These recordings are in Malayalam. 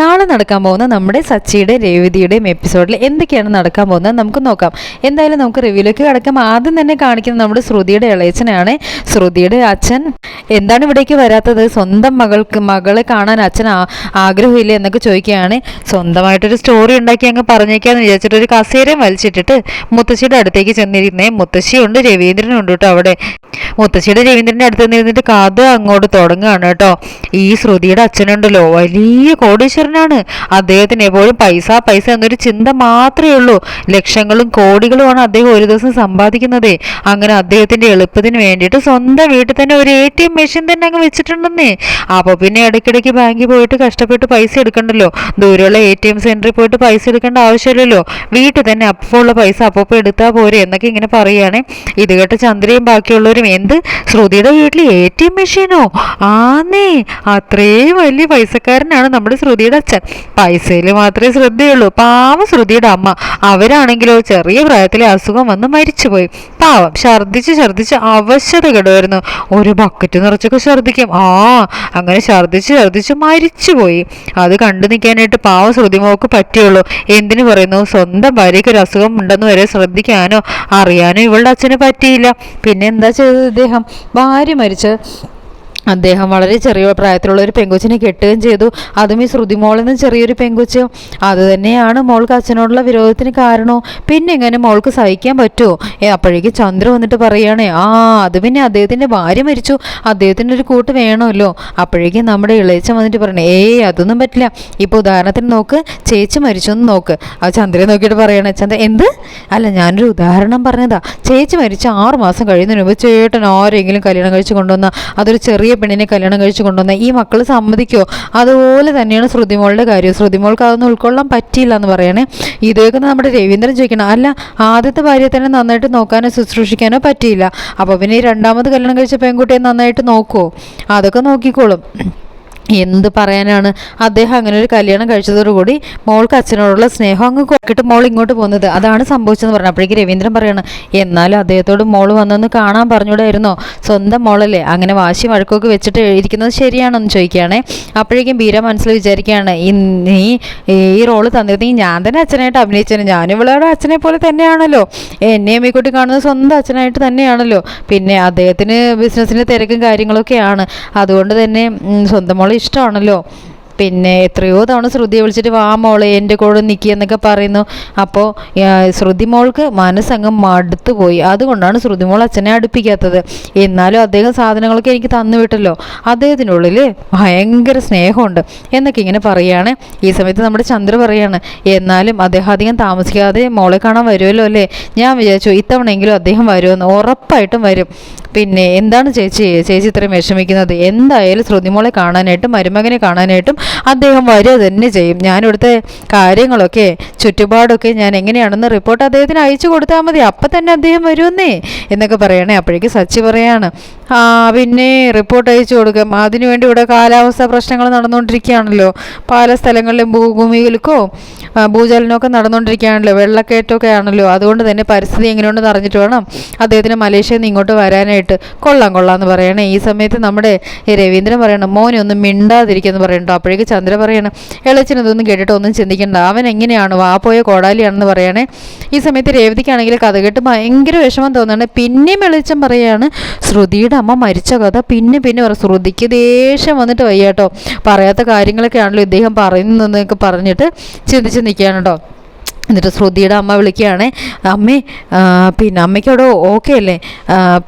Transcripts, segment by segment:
നാളെ നടക്കാൻ പോകുന്ന നമ്മുടെ സച്ചിയുടെ രേവതിയുടെയും എപ്പിസോഡിൽ എന്തൊക്കെയാണ് നടക്കാൻ പോകുന്നത് നമുക്ക് നോക്കാം. എന്തായാലും നമുക്ക് റിവ്യൂലേക്ക് കിടക്കാം. ആദ്യം തന്നെ കാണിക്കുന്നത് നമ്മുടെ ശ്രുതിയുടെ ഇളയച്ചനാണ് ശ്രുതിയുടെ അച്ഛൻ എന്താണ് ഇവിടേക്ക് വരാത്തത്? സ്വന്തം മകൾക്ക് മകളെ കാണാൻ അച്ഛൻ ആഗ്രഹമില്ല എന്നൊക്കെ ചോദിക്കുകയാണ്. സ്വന്തമായിട്ടൊരു സ്റ്റോറി ഉണ്ടാക്കി അങ്ങ് പറഞ്ഞേക്കാന്ന് വിചാരിച്ചിട്ട് ഒരു കസേരയും വലിച്ചിട്ടിട്ട് മുത്തശ്ശിയുടെ അടുത്തേക്ക് ചെന്നിരുന്നേ. മുത്തശ്ശിയുണ്ട് രവീന്ദ്രനുണ്ട് കേട്ടോ അവിടെ. മുത്തശ്ശിയുടെ രവീന്ദ്രന്റെ അടുത്ത് നിന്നിരുന്നിട്ട് കഥ അങ്ങോട്ട് തുടങ്ങുകയാണ് കേട്ടോ. ഈ ശ്രുതിയുടെ അച്ഛനുണ്ടല്ലോ. വലിയ കോടീശ്വരനാണ് അദ്ദേഹത്തിന് എപ്പോഴും പൈസ പൈസ എന്നൊരു ചിന്ത മാത്രമേ ഉള്ളൂ. ലക്ഷങ്ങളും കോടികളുമാണ് അദ്ദേഹം ഒരു ദിവസം സമ്പാദിക്കുന്നത്. അങ്ങനെ അദ്ദേഹത്തിന്റെ എളുപ്പത്തിന് വേണ്ടിയിട്ട് സ്വന്തം വീട്ടിൽ തന്നെ ഒരു എ ടി എം മെഷീൻ തന്നെ അങ്ങ് വെച്ചിട്ടുണ്ടെന്നേ. അപ്പോൾ പിന്നെ ഇടയ്ക്കിടയ്ക്ക് ബാങ്കിൽ പോയിട്ട് കഷ്ടപ്പെട്ട് പൈസ എടുക്കണ്ടല്ലോ. ദൂരെയുള്ള എ ടി എം സെന്ററിൽ പോയിട്ട് പൈസ എടുക്കേണ്ട ആവശ്യമില്ലല്ലോ. വീട്ടിൽ തന്നെ അപ്പോൾ ഉള്ള പൈസ അപ്പോൾ എടുത്താൽ പോരെ എന്നൊക്കെ ഇങ്ങനെ പറയുകയാണെ. ഇത് കേട്ട് ചന്ദ്രയും ബാക്കിയുള്ളവരും എന്ത്? ശ്രുതിയുടെ വീട്ടിൽ എ ടി എം മെഷീനോ? ആന്നേ അത്രയും വലിയ പൈസക്കാരനാണ് നമ്മുടെ ശ്രുതിയുടെ അച്ഛൻ. പൈസയിൽ മാത്രമേ ശ്രദ്ധയുള്ളൂ പാവം ശ്രുതിയുടെ അമ്മ. അവരാണെങ്കിലോ ചെറിയ പ്രായത്തിലെ അസുഖം വന്ന് മരിച്ചുപോയി. പാവം. ഛർദ്ദിച്ച് ഛർദ്ദിച്ച് അവശത കെടുവായിരുന്നു ഒരു ബക്കറ്റ് നിറച്ചൊക്കെ ഛർദ്ദിക്കും. ആ അങ്ങനെ ഛർദ്ദിച്ച് ഛർദ്ദിച്ച് മരിച്ചുപോയി. അത് കണ്ടു നിൽക്കാനായിട്ട് പാവം ശ്രുതിമോക്ക് പറ്റുള്ളൂ എന്തിനു പറയുന്നു? സ്വന്തം ഭാര്യയ്ക്ക് ഒരു അസുഖം ഉണ്ടെന്ന് വരെ ശ്രദ്ധിക്കാനോ അറിയാനോ ഇവളുടെ അച്ഛന് പറ്റിയില്ല. പിന്നെ എന്താ ചെയ്തത് ഇദ്ദേഹം? ഭാര്യ മരിച്ച് അദ്ദേഹം വളരെ ചെറിയ പ്രായത്തിലുള്ള ഒരു പെങ്കൊച്ചിനെ കെട്ടുകയും ചെയ്തു. അതും ഈ എന്ന ചെറിയൊരു പെങ്കൊച്ച്. അത് തന്നെയാണ് മോൾക്ക് അച്ഛനോടുള്ള വിരോധത്തിന് കാരണവും. പിന്നെ എങ്ങനെ മോൾക്ക് സഹിക്കാൻ പറ്റുമോ? ഏ അപ്പോഴേക്ക് ചന്ദ്ര വന്നിട്ട് പറയുകയാണേ ആ അത് പിന്നെ അദ്ദേഹത്തിന്റെ ഭാര്യ മരിച്ചു. അദ്ദേഹത്തിന്റെ ഒരു കൂട്ട് വേണമല്ലോ. അപ്പോഴേക്കും നമ്മുടെ ഇളയച്ചൻ വന്നിട്ട് പറയണേ ഏയ് അതൊന്നും പറ്റില്ല. ഇപ്പോൾ ഉദാഹരണത്തിന് നോക്ക് ചേച്ചി മരിച്ചു എന്ന് നോക്ക്. ആ ചന്ദ്രയെ നോക്കിയിട്ട് പറയണേ ചന്ദ്ര എന്ത്? അല്ല ഞാനൊരു ഉദാഹരണം പറഞ്ഞതാ. ചേച്ചി മരിച്ച ആറ് മാസം കഴിയുന്നതിന് മുമ്പ് ചേട്ടൻ ആരെങ്കിലും കല്യാണം കഴിച്ച് കൊണ്ടുവന്ന? അതൊരു ചെറിയ പെണ്ണിനെ കല്യാണം കഴിച്ചു കൊണ്ടുവന്ന ഈ മക്കൾ സമ്മതിക്കോ അതുപോലെ തന്നെയാണ് ശ്രുതിമോളുടെ കാര്യം ശ്രുതിമോൾക്ക് അതൊന്നും ഉൾക്കൊള്ളാൻ പറ്റിയില്ല എന്ന് പറയണേ. ഇതൊക്കെ നമ്മുടെ രവീന്ദ്രൻ ചോദിക്കണം അല്ല ആദ്യത്തെ ഭാര്യയെ തന്നെ നന്നായിട്ട് നോക്കാനോ ശുശ്രൂഷിക്കാനോ പറ്റിയില്ല. അപ്പോൾ പിന്നെ ഈ രണ്ടാമത് കല്യാണം കഴിച്ച പെൺകുട്ടിയെ നന്നായിട്ട് നോക്കുമോ അതൊക്കെ നോക്കിക്കോളും. എന്ത് പറയാനാണ്? അദ്ദേഹം അങ്ങനെ ഒരു കല്യാണം കഴിച്ചതോടുകൂടി മോൾക്ക് അച്ഛനോടുള്ള സ്നേഹം അങ്ങ് കുറക്കിട്ട് മോൾ ഇങ്ങോട്ട് പോകുന്നത്. അതാണ് സംഭവിച്ചതെന്ന് പറഞ്ഞു. അപ്പോഴേക്ക് രവീന്ദ്രൻ പറയാണ് എന്നാലും അദ്ദേഹത്തോട് മോൾ വന്നൊന്ന് കാണാൻ പറഞ്ഞൂടായിരുന്നോ സ്വന്തം മോളല്ലേ. അങ്ങനെ വാശി വഴക്കൊക്കെ വെച്ചിട്ട് ഇരിക്കുന്നത് ശരിയാണെന്ന് ചോദിക്കുകയാണേ. അപ്പോഴേക്കും ബീര മനസ്സിൽ വിചാരിക്കുകയാണ് നീ ഈ റോൾ തന്നിരുന്നെങ്കിൽ ഞാൻ തന്നെ അച്ഛനായിട്ട് അഭിനയിച്ചത് ഞാനും ഇവളുടെ അച്ഛനെ പോലെ തന്നെയാണല്ലോ. എന്നെയും ഈ കാണുന്നത് സ്വന്തം അച്ഛനായിട്ട് തന്നെയാണല്ലോ. പിന്നെ അദ്ദേഹത്തിന് ബിസിനസ്സിന്റെ തിരക്കും കാര്യങ്ങളൊക്കെയാണ്. അതുകൊണ്ട് തന്നെ സ്വന്തം മോളെ ഇഷ്ടമാണല്ലോ. പിന്നെ എത്രയോ തവണ ശ്രുതിയെ വിളിച്ചിട്ട് വാ മോളെ എന്റെ കൂടെ നിൽക്കുക എന്നൊക്കെ പറയുന്നു. അപ്പോൾ ശ്രുതി മോൾക്ക് മനസ്സങ്ങ് മടുത്തു പോയി. അതുകൊണ്ടാണ് ശ്രുതി മോൾ അച്ഛനെ അടുപ്പിക്കാത്തത്. എന്നാലും അദ്ദേഹം സാധനങ്ങളൊക്കെ എനിക്ക് തന്നു വിട്ടല്ലോ. അദ്ദേഹത്തിനുള്ളിൽ ഭയങ്കര സ്നേഹമുണ്ട് എന്നൊക്കെ ഇങ്ങനെ പറയുകയാണ്. ഈ സമയത്ത് നമ്മുടെ ചന്ദ്ര പറയാണ് എന്നാലും അദ്ദേഹം അധികം താമസിക്കാതെ മോളെ കാണാൻ വരുമല്ലോ അല്ലേ? ഞാൻ വിചാരിച്ചു ഇത്തവണയെങ്കിലും അദ്ദേഹം വരുമെന്ന്. ഉറപ്പായിട്ടും വരും. പിന്നെ എന്താണ് ചേച്ചി ചേച്ചി ഇത്രയും വിഷമിക്കുന്നത്? എന്തായാലും ശ്രുതിമോളെ കാണാനായിട്ടും മരുമകനെ കാണാനായിട്ടും അദ്ദേഹം വരിക തന്നെ ചെയ്യും. ഞാനിവിടുത്തെ കാര്യങ്ങളൊക്കെ ചുറ്റുപാടൊക്കെ ഞാൻ എങ്ങനെയാണെന്ന് റിപ്പോർട്ട് അദ്ദേഹത്തിന് അയച്ചു കൊടുത്താൽ മതി. അപ്പം തന്നെ അദ്ദേഹം വരുമെന്നേ എന്നൊക്കെ പറയണേ. അപ്പോഴേക്ക് സച്ചി പറയാണ് ആ പിന്നെ റിപ്പോർട്ട് അയച്ചു കൊടുക്കാം. അതിനുവേണ്ടി ഇവിടെ കാലാവസ്ഥ പ്രശ്നങ്ങൾ നടന്നുകൊണ്ടിരിക്കുകയാണല്ലോ. പല സ്ഥലങ്ങളിലും ഭൂഭൂമികൾക്കോ ഭൂചലനമൊക്കെ നടന്നുകൊണ്ടിരിക്കുകയാണല്ലോ. വെള്ളക്കയറ്റമൊക്കെ ആണല്ലോ. അതുകൊണ്ട് തന്നെ പരിസ്ഥിതി എങ്ങനെയുണ്ടെന്ന് അറിഞ്ഞിട്ട് വേണം അദ്ദേഹത്തിന് മലേഷ്യയിൽ നിന്ന് ഇങ്ങോട്ട് വരാനായിട്ട്. കൊള്ളാം കൊള്ളാം എന്ന് പറയണേ. ഈ സമയത്ത് നമ്മുടെ രവീന്ദ്രൻ പറയണം മോനെ ഒന്നും മിണ്ടാതിരിക്കുമെന്ന് പറയണ്ടോ അപ്പോഴേക്ക് ചന്ദ്ര പറയണം ഇളച്ചൻ ഇതൊന്നും കേട്ടിട്ട് ഒന്നും ചിന്തിക്കണ്ട. അവൻ എങ്ങനെയാണ് വാ പോയ കോടാലിയാണെന്ന് പറയണേ. ഈ സമയത്ത് രേവതിക്കാണെങ്കിൽ കഥ കേട്ട് ഭയങ്കര വിഷമം തോന്നുന്നുണ്ട് പിന്നെയും വെളിച്ചം പറയാണ് ശ്രുതിയുടെ അമ്മ മരിച്ച കഥ. പിന്നെ പിന്നെ പറ ശ്രുതിക്ക് ദേഷ്യം വന്നിട്ട് വയ്യാട്ടോ. പറയാത്ത കാര്യങ്ങളൊക്കെ ആണല്ലോ ഇദ്ദേഹം പറയുന്നതെന്നൊക്കെ പറഞ്ഞിട്ട് ചിന്തിച്ച് നിൽക്കുകയാണ് കേട്ടോ എന്നിട്ട് ശ്രുതിയുടെ അമ്മ വിളിക്കുകയാണ് അമ്മേ പിന്നെ അമ്മയ്ക്ക് അവിടെ ഓക്കെ അല്ലേ?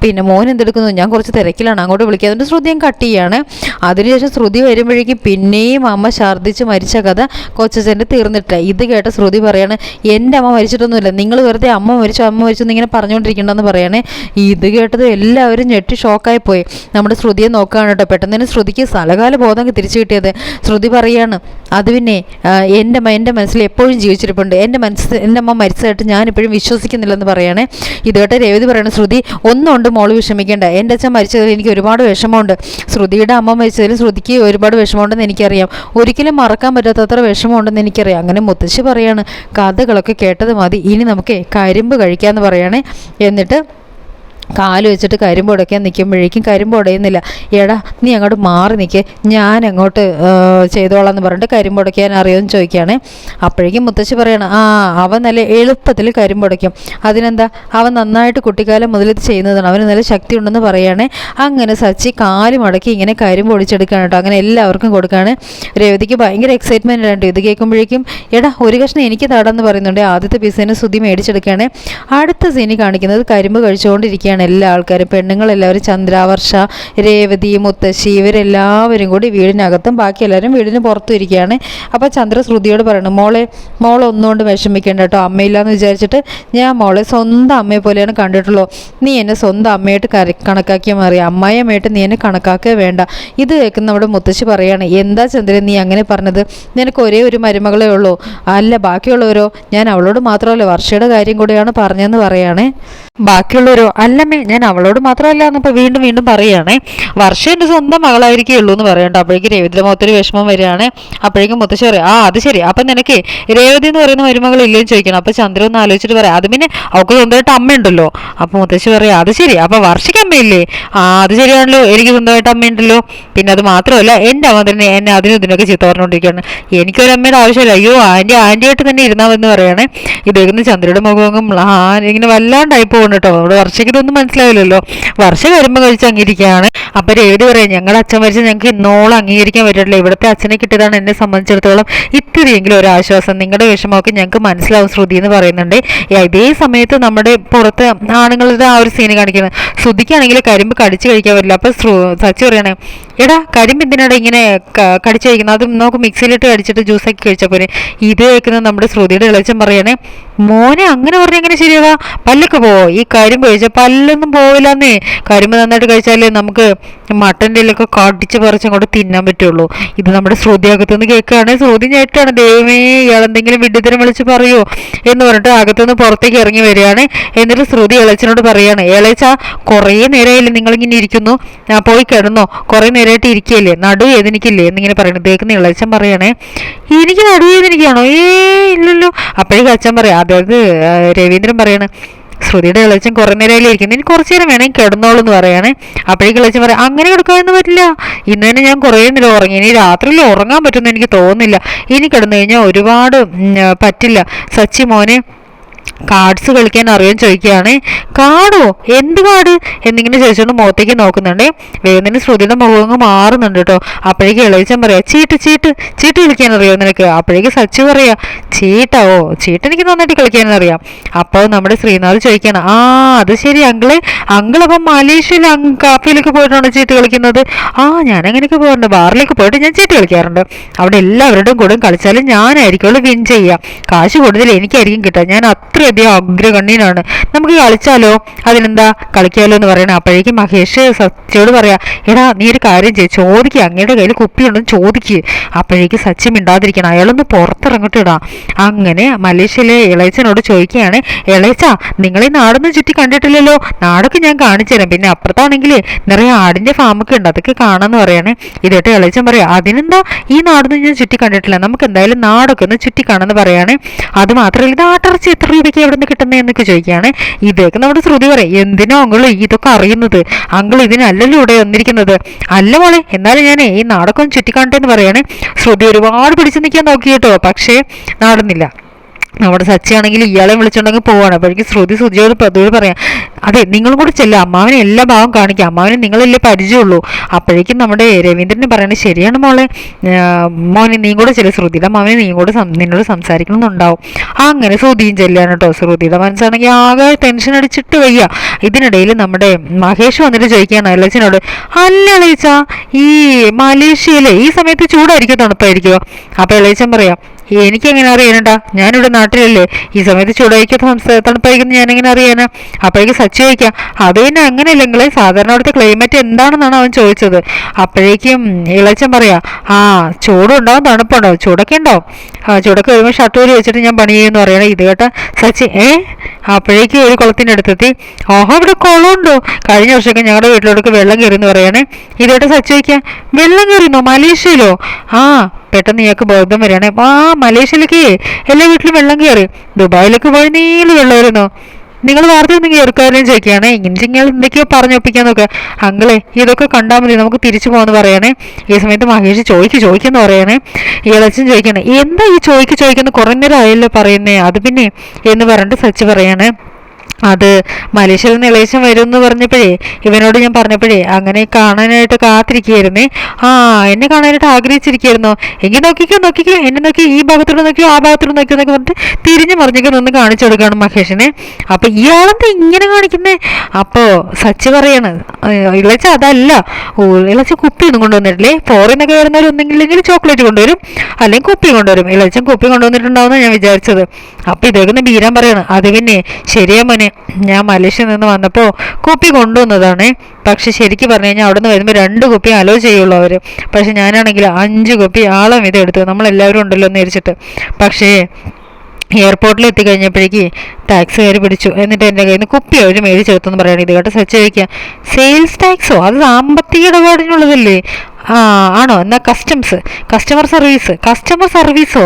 പിന്നെ മോൻ എന്തെടുക്കുന്നു? ഞാൻ കുറച്ച് തിരക്കിലാണ് അങ്ങോട്ട് വിളിക്കുക അതുകൊണ്ട് ശ്രുതി ഞാൻ കട്ട് ചെയ്യാണ്. അതിനുശേഷം ശ്രുതി വരുമ്പോഴേക്കും പിന്നെയും അമ്മ ഛർദ്ദിച്ച് മരിച്ച കഥ കൊച്ചച്ഛന്റെ തീർന്നിട്ട് ഇത് കേട്ട ശ്രുതി പറയാണ് എന്റെ അമ്മ മരിച്ചിട്ടൊന്നുമില്ല. നിങ്ങൾ വെറുതെ അമ്മ മരിച്ചു അമ്മ മരിച്ചു എന്നിങ്ങനെ പറഞ്ഞുകൊണ്ടിരിക്കണ്ടെന്ന് പറയണേ. ഇത് കേട്ടത് എല്ലാവരും ഞെട്ടി ഷോക്കായി പോയി. നമ്മുടെ ശ്രുതിയെ നോക്കുകയാണ് കേട്ടോ. പെട്ടെന്ന് തന്നെ ശ്രുതിക്ക് സ്ഥലകാല ബോധം തിരിച്ചു കിട്ടിയത്. ശ്രുതി പറയാണ് അത് പിന്നെ എന്റെ എന്റെ മനസ്സിൽ എപ്പോഴും ജീവിച്ചിരിപ്പുണ്ട്. എന്റെ മനസ്സ് എന്റെ അമ്മ മരിച്ചതായിട്ട് ഞാൻ ഇപ്പോഴും വിശ്വസിക്കുന്നില്ലെന്ന് പറയണേ ഇത് കേട്ട് രേവതി പറയണ ശ്രുതി ഒന്നുകൊണ്ട് മോൾ വിഷമിക്കേണ്ട. എന്റെ അച്ഛൻ മരിച്ചതിൽ എനിക്ക് ഒരുപാട് വിഷമമുണ്ട്. ശ്രുതിയുടെ അമ്മ മരിച്ചതിൽ ശ്രുതിക്ക് ഒരുപാട് വിഷമമുണ്ടെന്ന് എനിക്കറിയാം. ഒരിക്കലും മറക്കാൻ പറ്റാത്തത്ര വിഷമമുണ്ടെന്ന് എനിക്കറിയാം. അങ്ങനെ മുത്തശ്ശി പറയാണ് കഥകളൊക്കെ കേട്ടത് മതി. ഇനി നമുക്ക് കരിമ്പ് കഴിക്കാമെന്ന് പറയണേ. എന്നിട്ട് കാൽ വെച്ചിട്ട് കരിമ്പ് ഉടയ്ക്കാൻ നിൽക്കുമ്പോഴേക്കും കരിമ്പ് ഉടയുന്നില്ല. എടാ നീ അങ്ങോട്ട് മാറി നിൽക്ക്. ഞാൻ അങ്ങോട്ട് ചെയ്തോളാം എന്ന് പറഞ്ഞിട്ട് കരിമ്പ് ഉടയ്ക്കാൻ അറിയുമെന്ന് ചോദിക്കുകയാണ്. അപ്പോഴേക്കും മുത്തശ്ശി പറയണം ആ അവൻ നല്ല എളുപ്പത്തിൽ കരിമ്പ് ഉടയ്ക്കും. അതിനെന്താ? അവൻ നന്നായിട്ട് കുട്ടിക്കാലം മുതൽ ഇത് ചെയ്യുന്നതാണ്. അവന് നല്ല ശക്തി ഉണ്ടെന്ന് പറയുകയാണ് അങ്ങനെ സച്ചി കാൽ മടക്കി ഇങ്ങനെ കരിമ്പ് ഒടിച്ചെടുക്കുകയാണ് കേട്ടോ. അങ്ങനെ എല്ലാവർക്കും കൊടുക്കുകയാണ്. രേവതിക്ക് ഭയങ്കര എക്സൈറ്റ്മെന്റ് ആണ് ഇത് കേൾക്കുമ്പോഴേക്കും എടാ ഒരു കഷ്ണം എനിക്ക് തടാന്ന് പറയുന്നുണ്ട്. ആദ്യത്തെ പീസിന് സുതി മേടിച്ചെടുക്കുകയാണ്. അടുത്ത സീനി കാണിക്കുന്നത് കരിമ്പ് കഴിച്ചുകൊണ്ടിരിക്കുകയാണ്. എല്ലാ ആൾക്കാരും. പെണ്ണുങ്ങളെല്ലാവരും ചന്ദ്രാവർഷ രേവതി മുത്തശ്ശി ഇവരെല്ലാവരും കൂടി വീടിനകത്തും ബാക്കി എല്ലാവരും വീടിന് പുറത്തും ഇരിക്കുകയാണ് അപ്പോൾ ചന്ദ്ര ശ്രുതിയോട് പറയണം മോളെ മോളെ ഒന്നുകൊണ്ട് വിഷമിക്കേണ്ട കേട്ടോ അമ്മയില്ലാന്ന് വിചാരിച്ചിട്ട് ഞാൻ മോളെ സ്വന്തം അമ്മയെ പോലെയാണ് കണ്ടിട്ടുള്ളൂ നീ എന്നെ സ്വന്തം അമ്മയായിട്ട് കര കണക്കാക്കിയാൽ മാറി അമ്മായിയമ്മയായിട്ട് നീ എന്നെ കണക്കാക്കുക വേണ്ട. ഇത് കേൾക്കുന്ന നമ്മുടെ മുത്തശ്ശി പറയാണ് എന്താ ചന്ദ്രൻ നീ അങ്ങനെ പറഞ്ഞത്? നിനക്ക് ഒരേ ഒരു മരുമകളെ ഉള്ളൂ. അല്ല ബാക്കിയുള്ളവരോ? ഞാൻ അവളോട് മാത്രമല്ല വർഷയുടെ കാര്യം കൂടെയാണ് പറഞ്ഞതെന്ന് പറയുകയാണേ ബാക്കിയുള്ളവരോ? അല്ലമ്മേ ഞാൻ അവളോട് മാത്രമല്ല എന്നിപ്പോൾ വീണ്ടും വീണ്ടും പറയുകയാണേ. വർഷ എന്റെ സ്വന്തം മകളായിരിക്കുള്ളൂ എന്ന് പറയണ്ട അപ്പോഴേക്കും മുഖത്തൊരു വിഷമം വരികയാണ്. അപ്പോഴേക്കും മുത്തശ്ശി പറയും ആ അത് ശരി. അപ്പം നിനക്ക് രേവതി എന്ന് പറയുന്ന മരുമകൾ ഇല്ലേന്ന് ചോദിക്കണം. അപ്പോൾ ചന്ദ്രൻ ഒന്ന് ആലോചിച്ചിട്ട് പറയാം അത് പിന്നെ അവൾക്ക് സ്വന്തമായിട്ട് അമ്മയുണ്ടല്ലോ അപ്പോൾ മുത്തശ്ശി പറയാം അത് ശരി. അപ്പോൾ വർഷയ്ക്ക് അമ്മയില്ലേ ആ അത് ശരിയാണല്ലോ. എനിക്ക് സ്വന്തമായിട്ട് അമ്മയുണ്ടല്ലോ പിന്നെ അത് മാത്രമല്ല എന്റെ അമ്മ തന്നെ എന്നെ അതിനും ഇതിനൊക്കെ ചീത്ത പറഞ്ഞുകൊണ്ടിരിക്കുകയാണ്. എനിക്കൊരു അമ്മയുടെ ആവശ്യമില്ല. അയ്യോ ആന്റി ആന്റിയായിട്ട് തന്നെ ഇരുന്നാൽ എന്ന് പറയണേ ഇതേക്കുന്ന ചന്ദ്രയുടെ മുഖം ഇങ്ങനെ വല്ലാണ്ടായി പോകുന്നു കേട്ടോ. അവിടെ വർഷയ്ക്ക് ഇതൊന്നും മനസ്സിലാവില്ലല്ലോ വർഷ വരുമ്പോൾ കഴിച്ച് അംഗീകരിക്കുകയാണ് അപ്പൊ രേടി പറയാം ഞങ്ങളുടെ അച്ഛൻ മരിച്ച് ഞങ്ങൾക്ക് ഇന്നോളം അംഗീകരിക്കാൻ പറ്റില്ല ഇവിടുത്തെ അച്ഛനെ കിട്ടിയതാണ് എന്നെ സംബന്ധിച്ചിടത്തോളം ഇത്തിരിയെങ്കിലും ഒരു ആശ്വാസം. നിങ്ങളുടെ വിഷമമൊക്കെ ഞങ്ങൾക്ക് മനസ്സിലാവും ശ്രുതി എന്ന് പറയുന്നുണ്ട്. ഇതേ സമയത്ത് നമ്മുടെ പുറത്ത് ആണുങ്ങളുടെ ആ ഒരു സീന് കാണിക്കുന്നത്. ശ്രുതിക്കാണെങ്കിൽ കരിമ്പ് കടിച്ചു കഴിക്കാൻ പറ്റില്ല. അപ്പൊ സച്ചി പറയണേ എടാ കരിമ്പ് എന്തിനാടാ ഇങ്ങനെ കടിച്ചു കഴിക്കുന്നത്? അത് നമുക്ക് മിക്സിയിലിട്ട് കടിച്ചിട്ട് ജ്യൂസാക്കി കഴിച്ചാൽ പോലെ ഇത് കേൾക്കുന്നത് നമ്മുടെ ശ്രുതിയുടെ ഇളച്ചം പറയണേ മോനെ അങ്ങനെ പറഞ്ഞാൽ എങ്ങനെ ശരിയാവാ? പല്ലൊക്കെ പോവോ? ഈ കരിമ്പ് കഴിച്ചാൽ പല്ലൊന്നും പോവില്ലെന്നേ. കരിമ്പ് നന്നായിട്ട് കഴിച്ചാലേ നമുക്ക് മട്ടന്റെ ഇലൊക്കെ കടിച്ച് പറിച്ച് അങ്ങോട്ട് തിന്നാൻ പറ്റുള്ളൂ. ഇത് നമ്മുടെ ശ്രുതി അകത്തുനിന്ന് കേൾക്കുകയാണ്. ശ്രുതി ഞെട്ടാണ്. ദൈവമേ ഇയാൾ എന്തെങ്കിലും വിഡ്ഢിത്തരം വിളിച്ച് പറയോ എന്ന് പറഞ്ഞിട്ട് അകത്തുനിന്ന് പുറത്തേക്ക് ഇറങ്ങി വരികയാണ്. എന്നിട്ട് ശ്രുതി ഇളച്ചനോട് പറയാണ് ഇളച്ച കുറേ നേരമായില്ലേ നിങ്ങളിങ്ങനെ ഇരിക്കുന്നു? ഞാൻ പോയി കിടന്നോ. കുറേ നേരമായിട്ട് ഇരിക്കുകയല്ലേ? നടു ഏതെനിക്കില്ലേ എന്നിങ്ങനെ പറയുന്നത് കേൾക്കുന്ന ഇളച്ചൻ പറയണേ എനിക്ക് നടു ഏതെനിക്കാണോ ഏ ഇല്ലല്ലോ. അപ്പോഴേക്കും അച്ഛൻ പറയാം അതായത് രവീന്ദ്രൻ പറയാണ് ശ്രുതിയുടെ ഇളച്ചൻ കുറേ നേരം ഇരിക്കുന്നത് ഇനി കുറച്ച് നേരം വേണമെങ്കിൽ കിടന്നോളൂ എന്ന് പറയാണ്. അപ്പോഴേക്കും ഇളച്ചൻ പറയാം അങ്ങനെ കിടക്കാമെന്ന് പറ്റില്ല. ഇന്ന് തന്നെ ഞാൻ കുറേ നേരം ഉറങ്ങി. ഇനി രാത്രിയിൽ ഉറങ്ങാൻ പറ്റുമെന്ന് എനിക്ക് തോന്നുന്നില്ല. ഇനി കിടന്നു കഴിഞ്ഞാൽ ഒരുപാട് പറ്റില്ല. സച്ചി മോനെ കാർഡ്സ് കളിക്കാൻ അറിയാൻ ചോദിക്കുകയാണ് കാർഡോ എന്ത് കാർഡ് എന്നിങ്ങനെ ചോദിച്ചുകൊണ്ട് മുഖത്തേക്ക് നോക്കുന്നുണ്ട്. വേഗം ശ്രുതിയുടെ മുഖം മാറുന്നുണ്ട് കേട്ടോ. അപ്പോഴേക്ക് ഇളയിച്ചൻ പറയാ ചീട്ട് ചീട്ട് ചീട്ട് കളിക്കാൻ അറിയോ നിനക്ക്? അപ്പോഴേക്ക് സച്ചു പറയാ ചീട്ടാവോ ചീട്ട് എനിക്ക് നന്നായിട്ട് കളിക്കാൻ അറിയാം. അപ്പോൾ നമ്മുടെ ശ്രീനാഥ് ചോദിക്കണം ആ അത് ശരി അങ്കിൾ. അങ്കിൾ അപ്പം മലേഷ്യയിൽ കാപ്പിയിലൊക്കെ പോയിട്ടാണ് ചീട്ട് കളിക്കുന്നത്? ആ ഞാൻ അങ്ങനെയൊക്കെ പോകാറുണ്ട്. ബാറിലേക്ക് പോയിട്ട് ഞാൻ ചീട്ട് കളിക്കാറുണ്ട്. അവിടെ എല്ലാവരുടെയും കൂടെ കളിച്ചാലും ഞാനായിരിക്കുള്ളൂ വിൻ ചെയ്യാം കാശ് കൂടുതൽ എനിക്കായിരിക്കും കിട്ടുക. ഞാൻ അത്ര അത്രയധികം അഗ്രഗണ്യനാണ്. നമുക്ക് കളിച്ചാലോ? അതിനെന്താ കളിക്കാലോ എന്ന് പറയണം അപ്പോഴേക്കും മഹേഷ് സച്ചിയോട് പറയാ എടാ നീ ഒരു കാര്യം ചെയ്യും. ചോദിക്കുക അങ്ങയുടെ കയ്യിൽ കുപ്പിയുണ്ടെന്ന് ചോദിക്കുക അപ്പോഴേക്ക് സച്ചി മിണ്ടാതിരിക്കണം. അയാളൊന്ന് പുറത്തിറങ്ങിട്ടിടാ. അങ്ങനെ മലേഷ്യയിലെ ഇളയച്ചനോട് ചോദിക്കുകയാണ് ഇളയച്ച നിങ്ങളെ നാടൊന്നും ചുറ്റി കണ്ടിട്ടില്ലല്ലോ? നാടൊക്കെ ഞാൻ കാണിച്ചു തരാം. പിന്നെ അപ്പുറത്താണെങ്കിൽ നിറയെ ആടിന്റെ ഫാമൊക്കെ ഉണ്ട്. അതൊക്കെ കാണാന്ന് പറയണേ. ഇതേട്ട് ഇളയച്ചൻ പറയാം അതിനെന്താ ഈ നാടൊന്നും ഞാൻ ചുറ്റി കണ്ടിട്ടില്ല. നമുക്ക് എന്തായാലും നാടൊക്കെ ഒന്ന് ചുറ്റി കാണാന്ന് പറയാണ്. അത് മാത്രമല്ല ഇത് ആട്ടിറച്ചി എത്ര രൂപയ്ക്ക് എവിടെ നിന്ന് കിട്ടുന്നത് എന്നൊക്കെ ചോദിക്കുകയാണ്. ഇതൊക്കെ നമ്മുടെ ശ്രുതി പറയും. എന്തിനാ അങ്കിൾ ഇതൊക്കെ അറിയുന്നത്? അങ്കിൾ ഇതിനല്ലല്ലോ ഇവിടെ വന്നിരിക്കുന്നത്. അല്ല മോളെ എന്നാലും ഞാൻ ഈ നാടൊക്കെ ഒന്ന് ചുറ്റിക്കാണ്ടെന്ന് പറയാണ്. ശ്രുതി ഒരുപാട് പിടിച്ചു നിൽക്കാൻ നോക്കി കേട്ടോ. പക്ഷേ നടന്നില്ല. നമ്മുടെ സച്ചിയാണെങ്കിൽ ഇയാളെ വിളിച്ചുണ്ടെങ്കിൽ പോവാണ്. അപ്പോഴേക്കും ശ്രുതി ശ്രുതിയോട് പ്രതിയോട് പറയാം അതെ നിങ്ങളും കൂടെ ചെല്ലുക അമ്മാവിനെ എല്ലാ ഭാവം കാണിക്കുക അമ്മാവിനെ നിങ്ങളല്ലേ പരിചയമുള്ളൂ. അപ്പോഴേക്കും നമ്മുടെ രവീന്ദ്രനെ പറയണത് ശരിയാണ് മോളെ. മോനെ നീ കൂടെ ചെല്ലു. ശ്രുതിയുടെ അമ്മാവിനെ നീ കൂടെ നിന്നോട് സംസാരിക്കണമെന്നുണ്ടാവും. അങ്ങനെ ശ്രുതിയും ചെല്ലാണ് കേട്ടോ ശ്രുതിയുടെ മനസ്സാണെങ്കിൽ ആകെ ടെൻഷൻ അടിച്ചിട്ട് വയ്യ. ഇതിനിടയിൽ നമ്മുടെ മഹേഷ് വന്നിട്ട് ചോദിക്കുകയാണ് അലച്ചനോട് അല്ല അലച്ച ഈ മലേഷ്യയിലെ ഈ സമയത്ത് ചൂടായിരിക്കും തണുപ്പായിരിക്കുമോ അപ്പൊ ഇളയച്ചൻ പറയാം എനിക്കെങ്ങനെ അറിയാനട്ടാ ഞാനിവിടെ നാട്ടിലല്ലേ. ഈ സമയത്ത് ചൂടായിക്കാത്ത തണുപ്പായിരിക്കും ഞാനെങ്ങനെ അറിയാനാ? അപ്പോഴേക്ക് സച്ചു ചോദിക്കാം. അത് പിന്നെ അങ്ങനെയല്ലെങ്കിലേ സാധാരണ അവിടുത്തെ ക്ലൈമറ്റ് എന്താണെന്നാണ് അവൻ ചോദിച്ചത്. അപ്പോഴേക്കും ഇളച്ചൻ പറയാ ആ ചൂടുണ്ടാവും തണുപ്പുണ്ടാവും. ചൂടൊക്കെ ഉണ്ടാവും. ആ ചൂടൊക്കെ വരുമ്പോൾ ഷർട്ട് വെച്ചിട്ട് ഞാൻ പണി ചെയ്യുമെന്ന് പറയണേ. ഇത് കേട്ടാ സച്ചി ഏ? അപ്പോഴേക്കും ഒരു കുളത്തിന്റെ അടുത്തെത്തി. ഓഹോ ഇവിടെ കുളമുണ്ടോ? കഴിഞ്ഞ വർഷമൊക്കെ ഞങ്ങളുടെ വീട്ടിലോടൊക്കെ വെള്ളം കയറി എന്ന് പറയണേ. ഇത് കേട്ട സച്ചി വെള്ളം കയറിന്നോ മലേഷ്യയിലോ? ആ പെട്ടെന്ന് ഇയാൾക്ക് ബോധം വരികയാണ്. ആ മലേഷ്യയിലേക്ക്. എല്ലാ വീട്ടിലും വെള്ളം കയറി. ദുബായിലേക്ക് പോയി നീൾ വെള്ളമായിരുന്നു. നിങ്ങൾ വാർത്ത ഒന്നും കേൾക്കാനും ചോദിക്കുകയാണ്. ഇങ്ങനെ നിങ്ങൾ എന്തൊക്കെയോ പറഞ്ഞൊപ്പിക്കാൻ നോക്കുക. അങ്കിളെ ഇതൊക്കെ കണ്ടാൽ മതി. നമുക്ക് തിരിച്ചു പോകാന്ന് പറയണേ. ഈ സമയത്ത് മഹേഷ് ചോദിക്ക് ചോദിക്കെന്ന് പറയണേ. ഇളച്ചൻ ചോദിക്കണേ എന്താ ഈ ചോദിക്ക് ചോദിക്കുന്ന കുറേ ആയല്ലോ പറയുന്നേ. അത് പിന്നെ എന്ന് പറഞ്ഞിട്ട് സച്ചി പറയാണ്. അത് മലേഷ്യയിൽ നിന്ന് വരും എന്ന് പറഞ്ഞപ്പോഴേ ഇവനോട് ഞാൻ പറഞ്ഞപ്പോഴേ അങ്ങനെ കാണാനായിട്ട് കാത്തിരിക്കുകയായിരുന്നേ. ആ എന്നെ കാണാനായിട്ട് ആഗ്രഹിച്ചിരിക്കുകയായിരുന്നോ? എങ്കിൽ നോക്കിക്കോ നോക്കിക്കോ എന്നെ നോക്കി ഈ ഭാഗത്തോട് നോക്കിയോ ആ ഭാഗത്തോട് നോക്കിയോ എന്നൊക്കെ പറഞ്ഞിട്ട് തിരിഞ്ഞു മറിഞ്ഞൊക്കെ നിന്ന് കാണിച്ചു കൊടുക്കുകയാണ് മഹേഷിനെ. അപ്പൊ ഇയാളെന്താ ഇങ്ങനെ കാണിക്കുന്നേ? അപ്പോ സച്ച് പറയാണ് "ഏഹ്, ഇളച്ച അതല്ല. ഇളച്ച കുപ്പിയൊന്നും കൊണ്ടുവന്നിട്ടില്ലേ? ഫോറിൽ നിന്നൊക്കെ വരുന്നവർ ചോക്ലേറ്റ് കൊണ്ടുവരും അല്ലെങ്കിൽ കുപ്പി കൊണ്ടുവരും. ഇളച്ചൻ കുപ്പി കൊണ്ടുവന്നിട്ടുണ്ടാവുന്ന ഞാൻ വിചാരിച്ചത്. അപ്പൊ ഇതൊക്കെ ബീരാൻ പറയാണ് അത് പിന്നെ ശരിയാ മോനെ ഞാൻ മലേഷ്യയിൽ നിന്ന് വന്നപ്പോൾ കുപ്പി കൊണ്ടുവന്നതാണ്. പക്ഷെ ശരിക്കും പറഞ്ഞു കഴിഞ്ഞാൽ അവിടെ നിന്ന് വരുമ്പോൾ രണ്ട് കുപ്പി അലോ ചെയ്യുള്ളൂ അവർ പക്ഷെ ഞാനാണെങ്കിൽ അഞ്ച് കുപ്പി ആളം ഇത് എടുത്തു നമ്മളെല്ലാവരും ഉണ്ടല്ലോ എന്ന് വിചാരിച്ചിട്ട്. പക്ഷേ എയർപോർട്ടിൽ എത്തിക്കഴിഞ്ഞപ്പോഴേക്ക് ടാക്സുകാർ പിടിച്ചു. എന്നിട്ട് എന്റെ കയ്യിൽ നിന്ന് കുപ്പി അവർ മേടിച്ചെടുത്തെന്ന് പറയുകയാണ് ഇത് കേട്ട് സച്ച് ചോദിക്കുക സെയിൽസ് ടാക്സോ അത് സാമ്പത്തിക ഇടപാടിനുള്ളതല്ലേ? ആ ആണോ? എന്നാൽ കസ്റ്റംസ് കസ്റ്റമർ സർവീസ് കസ്റ്റമർ സർവീസോ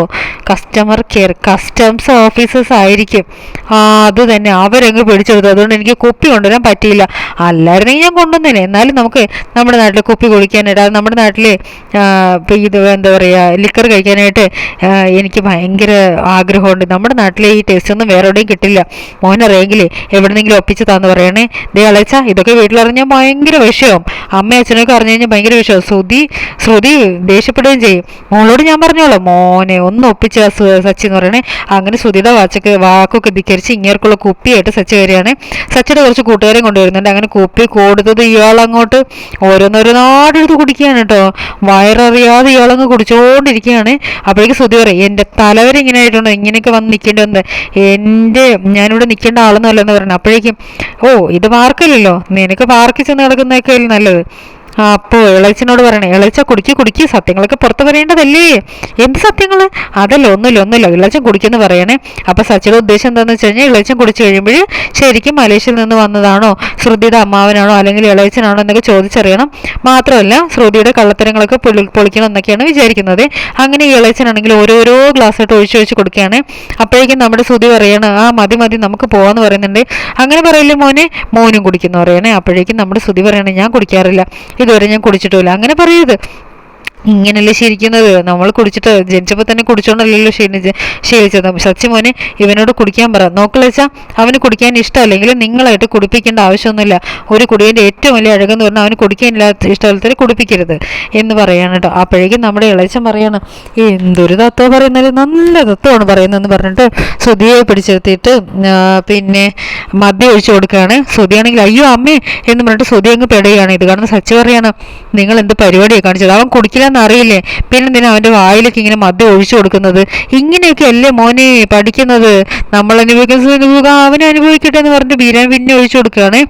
കസ്റ്റമർ കെയർ കസ്റ്റംസ് ഓഫീസേഴ്സ് ആയിരിക്കും. ആ അത് തന്നെ. അവരങ്ങ് പിടിച്ചെടുത്തു അതുകൊണ്ട് എനിക്ക് കുപ്പി കൊണ്ടുവരാൻ പറ്റിയില്ല. അല്ലായിരുന്നെങ്കിൽ ഞാൻ കൊണ്ടുവന്നേനെ. എന്നാലും നമുക്ക് നമ്മുടെ നാട്ടിൽ കുപ്പി കുളിക്കാനായിട്ട് നമ്മുടെ നാട്ടിൽ ഇത് എന്താ പറയുക ലിക്കർ കഴിക്കാനായിട്ട് എനിക്ക് ഭയങ്കര ആഗ്രഹമുണ്ട്. നമ്മുടെ നാട്ടിലെ ഈ ടേസ്റ്റ് ഒന്നും വേറെ എവിടെയും കിട്ടില്ല. മോനറിയെങ്കിലേ എവിടെന്നെങ്കിലും ഒപ്പിച്ച് താന്ന് പറയണേ. ദേ അളച്ച ഇതൊക്കെ വീട്ടിലറിഞ്ഞാൽ ഭയങ്കര വിഷയം. അമ്മ അച്ഛനൊക്കെ അറിഞ്ഞു കഴിഞ്ഞാൽ ഭയങ്കര വിഷയവും ശ്രുതി ശ്രുതി ദേഷ്യപ്പെടുകയും ചെയ്യും. മോളോട് ഞാൻ പറഞ്ഞോളാം. മോനെ ഒന്ന് ഒപ്പിച്ച സച്ചി എന്ന് പറയണേ. അങ്ങനെ ശ്രുതിയുടെ വാച്ചൊക്കെ വാക്കൊക്കെ ധിക്കരിച്ച് ഇങ്ങേർക്കുള്ള കുപ്പിയായിട്ട് സച്ചി വരികയാണ്. സച്ചിയുടെ കുറച്ച് കൂട്ടുകാരെയും കൊണ്ടുവരുന്നുണ്ട്. അങ്ങനെ കുപ്പി കൊടുത്തത് ഇയാളങ്ങോട്ട് ഓരോന്നോരോന്നാടെടുത്ത് കുടിക്കുകയാണ് കേട്ടോ. വയററിയാതെ ഇയാളങ്ങ് കുടിച്ചുകൊണ്ടിരിക്കുകയാണ് അപ്പോഴേക്ക് ശ്രുതി പറയും എന്റെ തലവരെ ഇങ്ങനെ ആയിട്ടുണ്ട്. ഇങ്ങനെയൊക്കെ വന്ന് നിൽക്കേണ്ടി വന്നത് എന്റെ ഞാനിവിടെ നിൽക്കേണ്ട ആളൊന്നുമല്ലെന്ന് പറഞ്ഞു അപ്പോഴേക്കും ഓ ഇത് പാർക്കല്ലല്ലോ. നിനക്ക് പാർക്കിൽ ചെന്ന് കിടക്കുന്നതൊക്കെ നല്ലത്. അപ്പോൾ ഇളച്ചനോട് പറയണേ ഇളച്ച കുടിക്ക് കുടിക്ക് സത്യങ്ങളൊക്കെ പുറത്തു പറയേണ്ടതല്ലേ? എന്ത് സത്യങ്ങൾ അതല്ല ഒന്നുമില്ല ഒന്നുമില്ല ഇളച്ചൻ കുടിക്കുന്നു പറയണേ. അപ്പോൾ സച്ചിയുടെ ഉദ്ദേശം എന്താണെന്ന് വെച്ച് കഴിഞ്ഞാൽ ഇളച്ചൻ കുടിച്ചു കഴിയുമ്പോൾ ശരിക്കും മലേഷ്യയിൽ നിന്ന് വന്നതാണോ ശ്രുതിയുടെ അമ്മാവനാണോ അല്ലെങ്കിൽ ഇളയച്ചനാണോ എന്നൊക്കെ ചോദിച്ചറിയണം. മാത്രമല്ല ശ്രുതിയുടെ കള്ളത്തരങ്ങളൊക്കെ പൊളി പൊളിക്കണം എന്നൊക്കെയാണ് വിചാരിക്കുന്നത്. അങ്ങനെ ഇളയച്ചനാണെങ്കിൽ ഓരോരോ ഗ്ലാസ് ആയിട്ട് ഒഴിച്ചു ഒഴിച്ച് കൊടുക്കുകയാണ്. അപ്പോഴേക്കും നമ്മുടെ ശ്രുതി പറയാണ് ആ മതി മതി നമുക്ക് പോകാമെന്ന് പറയുന്നുണ്ട്. അങ്ങനെ പറയില്ലേ മോനെ? മോനും കുടിക്കുന്നു പറയണേ. അപ്പോഴേക്കും നമ്മുടെ ശ്രുതി പറയണേ ഞാൻ കുടിക്കാറില്ല. ഇതുവരെ ഞാൻ കുടിച്ചിട്ടില്ല അങ്ങനെ പറയരുത്. ഇങ്ങനല്ലേ ശീലിക്കുന്നത്? നമ്മൾ കുടിച്ചിട്ട് ജനിച്ചപ്പോൾ തന്നെ കുടിച്ചോണ്ടല്ലോ ക്ഷീണിച്ച് ശീലിച്ചത്. സച്ചിമോനെ ഇവനോട് കുടിക്കാൻ പറ. നോക്കളച്ചാ അവന് കുടിക്കാൻ ഇഷ്ടമല്ലെങ്കിൽ നിങ്ങളായിട്ട് കുടിപ്പിക്കേണ്ട ആവശ്യമൊന്നുമില്ല. ഒരു കുടിയന്റെ ഏറ്റവും വലിയ അഴകെന്ന് പറഞ്ഞാൽ അവന് കുടിക്കാനില്ലാത്ത ഇഷ്ടത്തിൽ കുടിപ്പിക്കരുത് എന്ന് പറയാണ് കേട്ടോ അപ്പോഴേക്കും നമ്മുടെ ഇളച്ചൻ പറയാണ് എന്തൊരു തത്വം പറയുന്നത് നല്ല തത്വമാണ് പറയുന്നതെന്ന് പറഞ്ഞിട്ട് ശ്രുതിയെ പിടിച്ചെടുത്തിട്ട് പിന്നെ മദ്യം ഒഴിച്ചു കൊടുക്കുകയാണ്. ശ്രുതിയാണെങ്കിൽ അയ്യോ അമ്മേ എന്ന് പറഞ്ഞിട്ട് ശ്രുതി അങ്ങ് പെടുകയാണ്. ഇത് കാരണം സച്ചി പറയാണ് നിങ്ങൾ എന്ത് പരിപാടിയാണ് കാണിച്ചത്? അവൻ കുടിക്കില്ലെന്ന് അറിയില്ലേ? പിന്നെ എന്തിനാ വായിലേക്ക് ഇങ്ങനെ മദ്യം ഒഴിച്ചു കൊടുക്കുന്നത്? ഇങ്ങനെയൊക്കെ അല്ലേ മോനെ പഠിക്കുന്നത്? നമ്മൾ അനുഭവിക്കുന്ന അനുഭവിക്കുക അവനെ അനുഭവിക്കട്ടെ എന്ന് പറഞ്ഞിട്ട് ബീരാൻ പിന്നെ ഒഴിച്ചു കൊടുക്കുകയാണ്.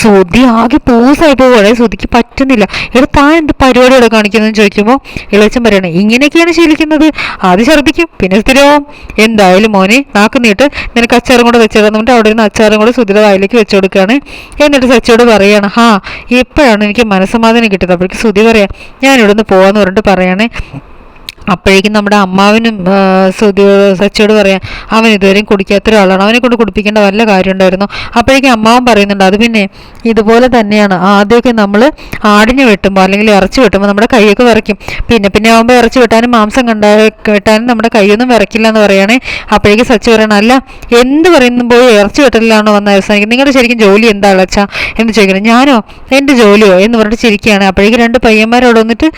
ശ്രുതി ആകെ പൂസായി പോവുകയാണ്. ശ്രുതിക്ക് പറ്റുന്നില്ല. ഇവിടെ താൻ എന്ത് പരിപാടിയോടെ കാണിക്കുന്നതെന്ന് ചോദിക്കുമ്പോൾ ഇളച്ചൻ പറയണേ ഇങ്ങനെയൊക്കെയാണ് ശീലിക്കുന്നത്. അത് ഛർദ്ദിക്കും. പിന്നെ സ്ഥിരവും. എന്തായാലും മോനെ നാക്ക് നീട്ട്. നിനക്ക് അച്ചാറും കൂടെ വെച്ചിടാന്ന് പറഞ്ഞിട്ട് അവിടെ നിന്ന് അച്ചാറും കൂടെ സുധിയുടെ വായിലേക്ക് വെച്ചു കൊടുക്കുകയാണ്. എന്നിട്ട് സച്ചിയോട് പറയാണ് ഹാ ഇപ്പോഴാണ് എനിക്ക് മനസ്സമാധാനം കിട്ടിയത്. അപ്പോഴേക്ക് സുധി പറയാം ഞാൻ ഇവിടുന്ന് പോവാന്ന് പറഞ്ഞിട്ട് പറയണേ അപ്പോഴേക്കും നമ്മുടെ അമ്മാവനും സച്ചിയോട് പറയാം അവൻ ഇതുവരെയും കുടിക്കാത്ത ഒരാളാണ്. അവനെ കൊണ്ട് കുടിപ്പിക്കേണ്ട വല്ല കാര്യം ഉണ്ടായിരുന്നു അപ്പോഴേക്കും അമ്മാവൻ പറയുന്നുണ്ട് അത് പിന്നെ ഇതുപോലെ തന്നെയാണ്. ആദ്യമൊക്കെ നമ്മൾ ആടിനെ വെട്ടുമ്പോൾ അല്ലെങ്കിൽ ഇറച്ചി വെട്ടുമ്പോൾ നമ്മുടെ കൈയൊക്കെ വിറയ്ക്കും. പിന്നെ പിന്നെ ആകുമ്പോൾ ഇറച്ചി വെട്ടാനും മാംസം കണ്ട വെട്ടാനും നമ്മുടെ കൈയൊന്നും വിറയ്ക്കില്ല എന്ന് പറയുകയാണെ. അപ്പോഴേക്കും സച്ചി പറയണം അല്ല എന്ത് പറയുമ്പോൾ ഇറച്ചി വെട്ടലിലാണോ വന്ന് അവസാനിക്കുന്നത്? നിങ്ങളുടെ ശരിക്കും ജോലി എന്താ അളച്ച? എന്ന് ചോദിക്കണം ഞാനോ? എന്റെ ജോലിയോ? എന്ന് പറഞ്ഞിട്ട് ചിരിക്കുകയാണ്. അപ്പോഴേക്കും രണ്ട് പയ്യന്മാരോട് വന്നിട്ട്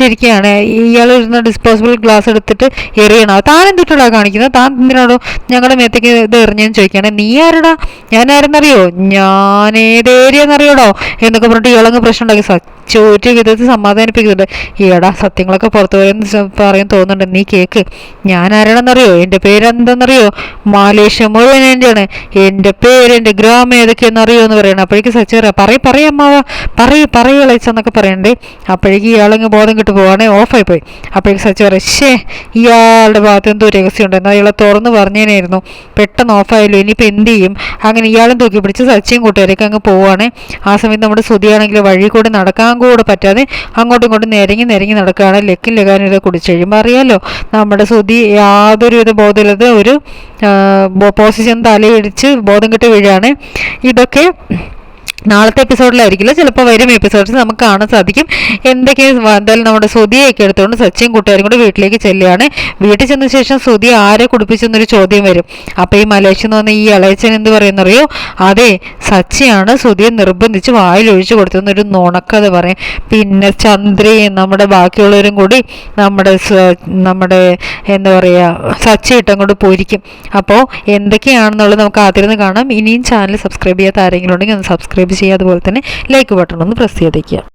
ചിരിക്കുകയാണ്. ഇയാൾ ഇരുന്ന ഡിസ്പോസിബിൾ ഗ്ലാസ് എടുത്തിട്ട് എറിയണം. താൻ എന്തിട്ടാ കാണിക്കുന്നത്? താൻ എന്തിനാണോ ഞങ്ങളുടെ മേത്തേക്ക് ഇത് എറിഞ്ഞെന്ന് ചോദിക്കുകയാണ്. നീ ആരടാ? ഞാൻ ആരെന്നറിയോ? ഞാൻ എന്നൊക്കെ പറഞ്ഞിട്ട് ഇയാളങ്ങ് പ്രശ്നം ഉണ്ടാക്കി. ഒരു വിധത്തിൽ സമാധാനിപ്പിക്കുന്നുണ്ട്. ഈടാ സത്യങ്ങളൊക്കെ പുറത്തു പറയുന്ന പറയാൻ പറയും തോന്നുന്നുണ്ട്. നീ കേക്ക്. ഞാൻ ആരാണെന്നറിയോ? എന്റെ പേരെന്തെന്നറിയോ? മാലേഷ്യ മുഴുവൻ എന്റെയാണ് എന്റെ പേര് എന്റെ ഗ്രാമം ഏതൊക്കെയെന്നറിയോ എന്ന് പറയണം. അപ്പോഴേക്ക് സച്ചി പറയാം പറയും പറയും അമ്മാവ. പറയൂ പറയൂ ഇളച്ചെന്നൊക്കെ പറയണ്ടേ. അപ്പോഴേക്ക് ഇയാളങ്ങ് ബോധം കിട്ടു പോവാണേ. ഓഫായി പോയി. അപ്പോഴേക്ക് സച്ചി പറയും ഷേ ഇയാളുടെ ഭാഗത്ത് എന്തോ രഹസ്യം ഉണ്ടായിരുന്നു ഇയാളെ തുറന്ന് പറഞ്ഞേനായിരുന്നു. പെട്ടെന്ന് ഓഫായല്ലോ ഇനിയിപ്പോൾ എന്ത് ചെയ്യും? അങ്ങനെ ഇയാളും തൂക്കി പിടിച്ച് സച്ചിയും കൂട്ടുകാരൊക്കെ അങ്ങ് പോവുകയാണ് ആ സമയത്ത് നമ്മുടെ ശ്രുതിയാണെങ്കിൽ വഴി കൂടെ നടക്കാൻ കൂടെ പറ്റാതെ അങ്ങോട്ടും ഇങ്ങോട്ടും നിരങ്ങി നിരങ്ങി നടക്കുകയാണ്. ലക്കും ലഗാനും ഇത് കുടിച്ചു കഴിയുമ്പോൾ അറിയാലോ നമ്മുടെ ശ്രുതി യാതൊരുവിധ ബോധമില്ലാതെ ഒരു പൊസിഷൻ തലയിടിച്ച് ബോധം കെട്ട് വീഴാണ്. ഇതൊക്കെ നാളത്തെ എപ്പിസോഡിലായിരിക്കില്ല. ചിലപ്പോൾ വരും എപ്പിസോഡ്സ് നമുക്ക് കാണാൻ സാധിക്കും. എന്തൊക്കെയാണ് എന്തായാലും നമ്മുടെ ശ്രുതിയൊക്കെ എടുത്തുകൊണ്ട് സച്ചിയും കൂട്ടുകാരും കൂടെ വീട്ടിലേക്ക് ചെല്ലുകയാണ്. വീട്ടിൽ ചെന്ന ശേഷം ശ്രുതി ആരെ കുടിപ്പിച്ചെന്നൊരു ചോദ്യം വരും. അപ്പോൾ ഈ മലേഷ്യ എന്ന് പറഞ്ഞ ഈ ഇളയച്ചൻ എന്ത് പറയുന്നറിയോ? അതെ സച്ചിയാണ് ശ്രുതിയെ നിർബന്ധിച്ച് വായിലൊഴിച്ചു കൊടുത്തതെന്നൊരു നുണക്കഥ പറയും. പിന്നെ ചന്ദ്രയും നമ്മുടെ ബാക്കിയുള്ളവരും കൂടി നമ്മുടെ നമ്മുടെ എന്താ പറയുക സച്ചി ഇട്ടം കൊണ്ട് പൊരിക്കും. അപ്പോൾ എന്തൊക്കെയാണെന്നുള്ളത് നമുക്ക് ആദ്യം കാണാം. ഇനിയും ചാനൽ സബ്സ്ക്രൈബ് ചെയ്യാത്ത ആരെങ്കിലും ഉണ്ടെങ്കിൽ ഒന്ന് സബ്സ്ക്രൈബ് ചെയ്യുക അതുപോലെ തന്നെ ലൈക്ക് ബട്ടൺ ഒന്ന് പ്രസ് ചെയ്തേക്കുക.